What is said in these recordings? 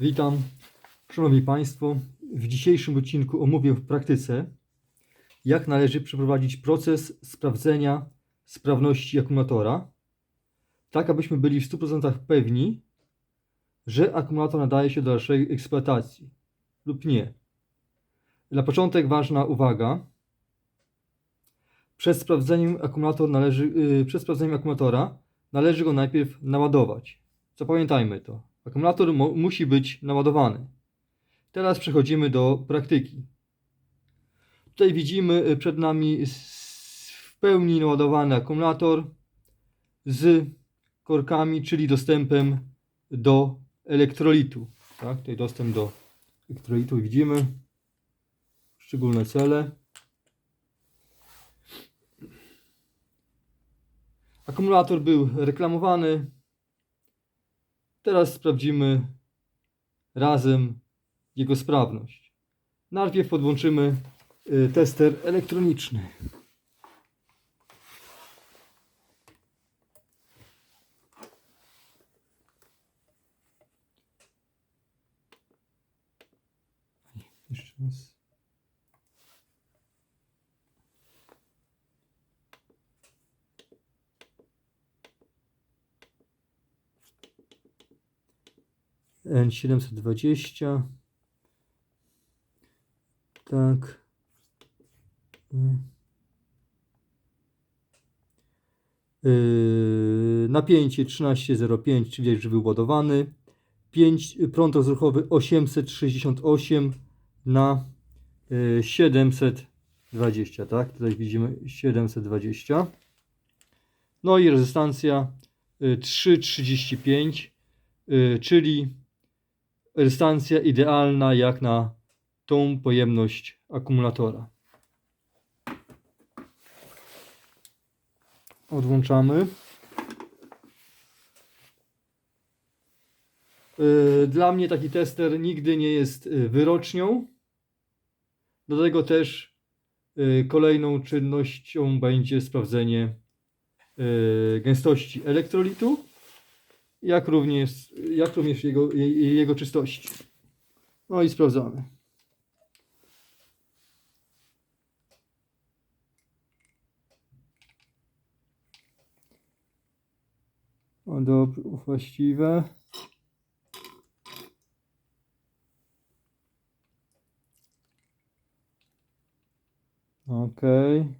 Witam. Szanowni Państwo, w dzisiejszym odcinku omówię w praktyce, jak należy przeprowadzić proces sprawdzenia sprawności akumulatora, tak abyśmy byli w 100% pewni, że akumulator nadaje się do dalszej eksploatacji lub nie. Na początek ważna uwaga. Przed sprawdzeniem, akumulator należy, yy, przed sprawdzeniem akumulatora należy go najpierw naładować. Zapamiętajmy to. Akumulator musi być naładowany. Teraz przechodzimy do praktyki. Tutaj widzimy y, przed nami w pełni naładowany akumulator z korkami, czyli dostępem do elektrolitu. Tak, tutaj dostęp do elektrolitu widzimy. Szczególne cele. Akumulator był reklamowany. Teraz sprawdzimy razem jego sprawność. Najpierw podłączymy y, tester elektroniczny. Jeszcze raz. N720 tak. Yy, napięcie 13,05 czyli że był ładowany 5, prąd rozruchowy 868 na yy, 720 tak? Tutaj widzimy 720 no i rezystancja yy, 3,35 yy, czyli rezystancja idealna jak na tą pojemność akumulatora. Odłączamy. Yy, Dla mnie taki tester nigdy nie jest yy, wyrocznią. Do tego też yy, kolejną czynnością będzie sprawdzenie gęstości elektrolitu, jak również, jak również jego, je- jego czystości. No i sprawdzamy. O, dobrze, właściwe. Okej.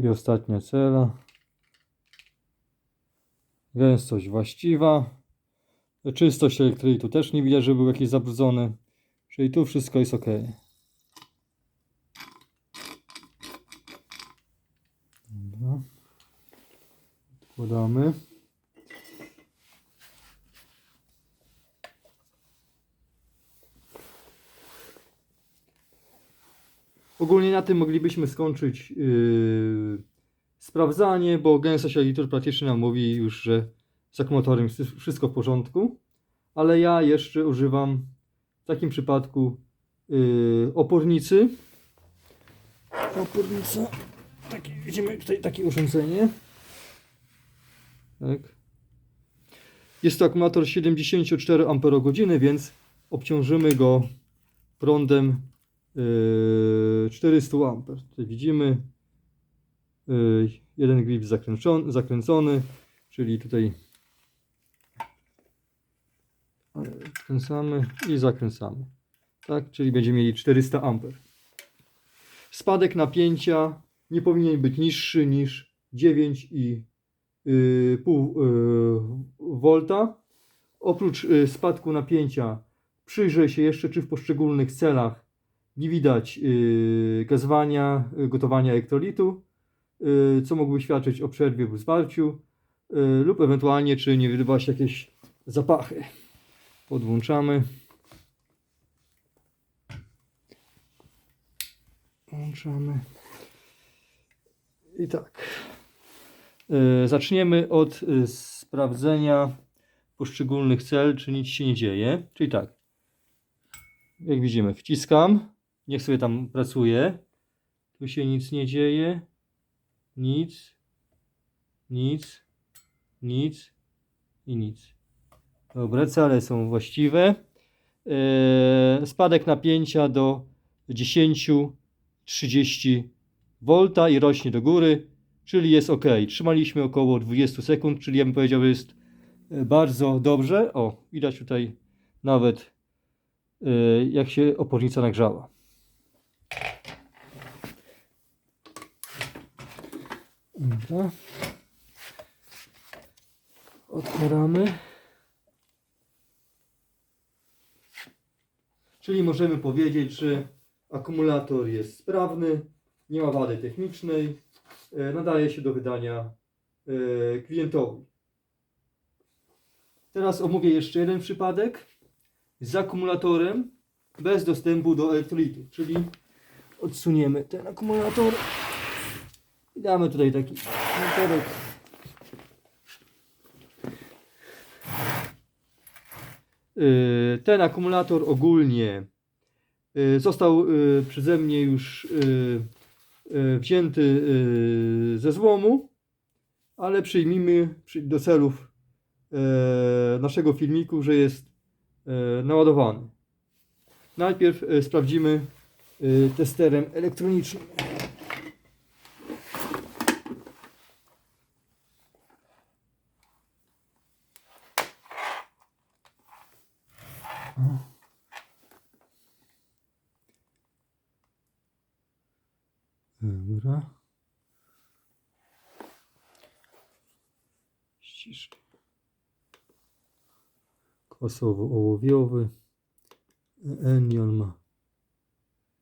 ostatnia cela. Gęstość właściwa. Czystość elektrolitu też nie widać, że był jakiś zabrudzony. Czyli tu wszystko jest ok. Dobra. Odkładamy. Ogólnie na tym moglibyśmy skończyć yy, sprawdzanie, bo gęstość elektrolitu praktycznie nam mówi już, że z akumulatorem jest wszystko w porządku. Ale ja jeszcze używam w takim przypadku yy, opornicy. Opornica. Taki, widzimy tutaj takie urządzenie. Tak. Jest to akumulator 74 Ah, więc obciążymy go prądem 400 A. Tutaj widzimy yy, jeden grip zakręcony, zakręcony, czyli tutaj Kręcamy i zakręcamy. Tak, czyli będziemy mieli 400 A. Spadek napięcia nie powinien być niższy niż 9,5 yy, pół, yy, V. Oprócz yy, spadku napięcia Przyjrzę się jeszcze, czy w poszczególnych celach nie widać gazowania, yy, gotowania elektrolitu, yy, co mogłoby świadczyć o przerwie w zwarciu, lub ewentualnie, czy nie wydobywa się jakieś zapachy. Podłączamy. Włączamy. I tak. Zaczniemy od sprawdzenia poszczególnych cel, czy nic się nie dzieje. Czyli tak. Jak widzimy, wciskam. Niech sobie tam pracuje. Tu się nic nie dzieje. Nic. Nic. Nic. I nic. Dobra, cele są właściwe. Yy, spadek napięcia do 10-30 V i rośnie do góry, czyli jest ok. Trzymaliśmy około 20 sekund, czyli ja bym powiedział, jest e, bardzo dobrze. O, widać tutaj nawet e, jak się opornica nagrzała. Dobra. Otwieramy. Czyli możemy powiedzieć, że akumulator jest sprawny, nie ma wady technicznej, e, nadaje się do wydania e, klientowi. Teraz omówię jeszcze jeden przypadek z akumulatorem bez dostępu do elektrolitu, czyli odsuniemy ten akumulator damy tutaj taki motorek. Y, Ten akumulator ogólnie y, został y, przeze mnie już wzięty ze złomu, ale przyjmijmy przy- do celów e, naszego filmiku, że jest e, naładowany. Najpierw e, sprawdzimy testerem elektronicznym. Dobra. Ścisz. Kwasowo-ołowiowy. Enion ma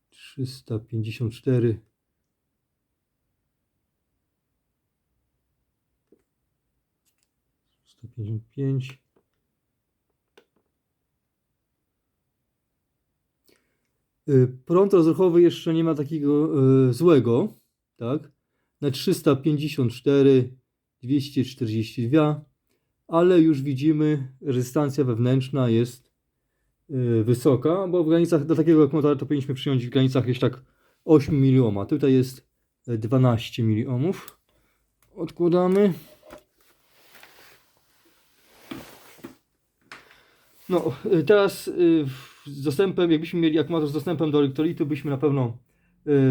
354 155 Prąd rozruchowy jeszcze nie ma takiego y, złego, tak? Na 354, 242, ale już widzimy, rezystancja wewnętrzna jest y, wysoka, bo w granicach do takiego akumulatora to powinniśmy przyjąć w granicach gdzieś tak 8 miliohma. Tutaj jest y, 12 miliohmów. Odkładamy. No, y, teraz y, z dostępem, jakbyśmy mieli akumulator z dostępem do elektrolitu, byśmy na pewno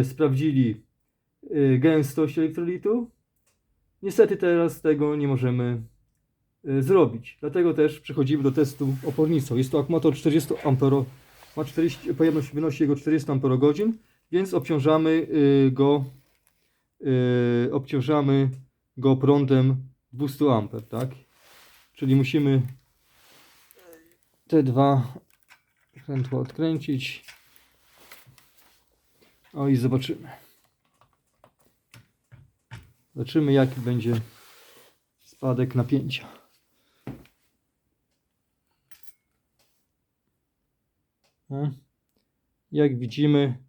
y, sprawdzili y, gęstość elektrolitu. Niestety teraz tego nie możemy y, zrobić. Dlatego też przechodzimy do testu opornicą. Jest to akumulator 40 ampero, ma 40, pojemność wynosi jego 400 amperogodzin, więc obciążamy y, go y, obciążamy go prądem 200 amper, tak? Czyli musimy te dwa prętło odkręcić. O i zobaczymy. Zobaczymy jaki będzie spadek napięcia. No. Jak widzimy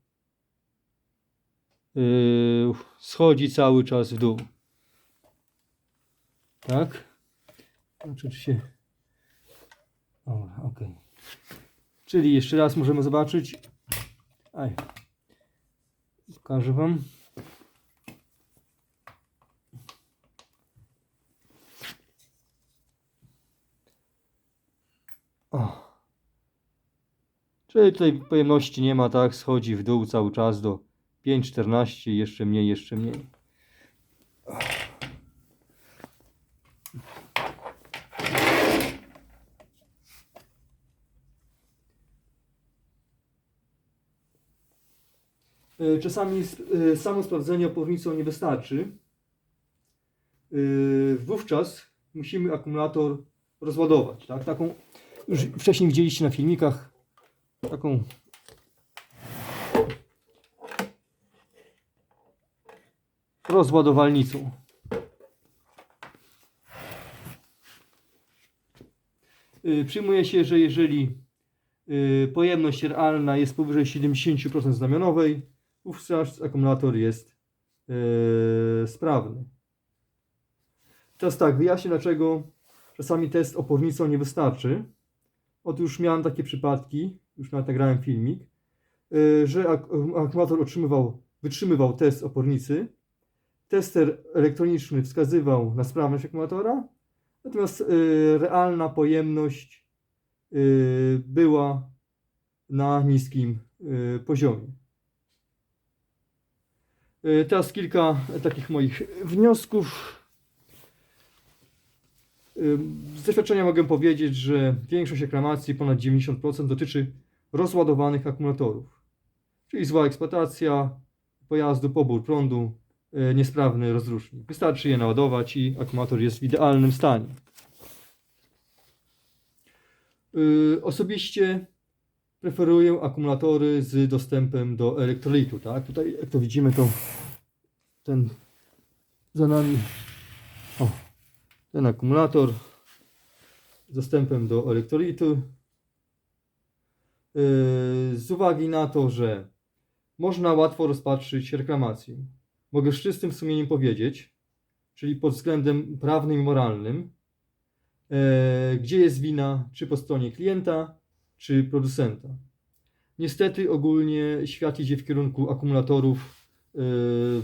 yy, schodzi cały czas w dół. Tak? Znaczy czy się Dobra, ok. Czyli jeszcze raz możemy zobaczyć. Aj. Pokażę Wam. O. Czyli tutaj pojemności nie ma, tak? Schodzi w dół cały czas do 5,14, jeszcze mniej, jeszcze mniej. Czasami sp- y, samo sprawdzenie opornicą nie wystarczy. Y, Wówczas musimy akumulator rozładować. Tak? Taką już wcześniej widzieliście na filmikach taką rozładowalnicą. Przyjmuje się, że jeżeli pojemność realna jest powyżej 70% znamionowej, wówczas akumulator jest y, sprawny. Teraz tak, wyjaśnię dlaczego czasami test opornicą nie wystarczy. Otóż miałem takie przypadki, już nawet nagrałem filmik, y, że ak akumulator otrzymywał, wytrzymywał test opornicy. Tester elektroniczny wskazywał na sprawność akumulatora, natomiast y, realna pojemność y, była na niskim y, poziomie. Y, Teraz kilka takich moich wniosków. Ym, Z doświadczenia mogę powiedzieć, że większość reklamacji, ponad 90%, dotyczy rozładowanych akumulatorów. Czyli zła eksploatacja pojazdu, pobór prądu, y, niesprawny rozrusznik. Wystarczy je naładować i akumulator jest w idealnym stanie. Y, Osobiście preferuję akumulatory z dostępem do elektrolitu. Tak? Tutaj, jak to widzimy, to ten za nami. O, ten akumulator z dostępem do elektrolitu. Yy, Z uwagi na to, że można łatwo rozpatrzyć reklamację. Mogę z czystym sumieniem powiedzieć, czyli pod względem prawnym i moralnym, e, gdzie jest wina, czy po stronie klienta, czy producenta. Niestety ogólnie świat idzie w kierunku akumulatorów e,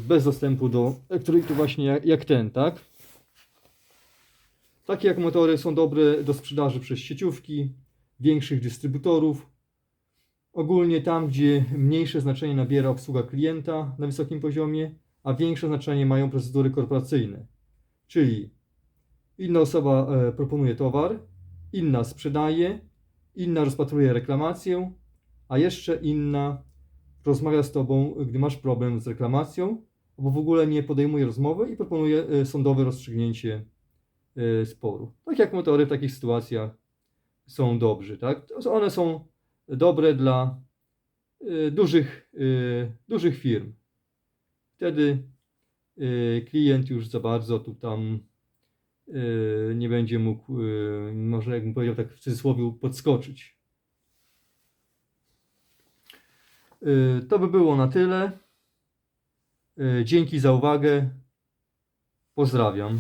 bez dostępu do elektrolitu właśnie jak, jak ten, tak? Takie akumulatory są dobre do sprzedaży przez sieciówki, większych dystrybutorów. Ogólnie tam, gdzie mniejsze znaczenie nabiera obsługa klienta na wysokim poziomie, a większe znaczenie mają procedury korporacyjne. Czyli inna osoba e, proponuje towar, inna sprzedaje, inna rozpatruje reklamację, a jeszcze inna rozmawia z tobą, gdy masz problem z reklamacją, albo w ogóle nie podejmuje rozmowy i proponuje e, sądowe rozstrzygnięcie e, sporu. Tak jak motory w takich sytuacjach są dobrzy, tak? One są dobre dla e, dużych, dużych firm. Wtedy klient już za bardzo tu tam nie będzie mógł, e, może jakbym powiedział tak w cudzysłowie, podskoczyć. E, To by było na tyle. Dzięki za uwagę. Pozdrawiam.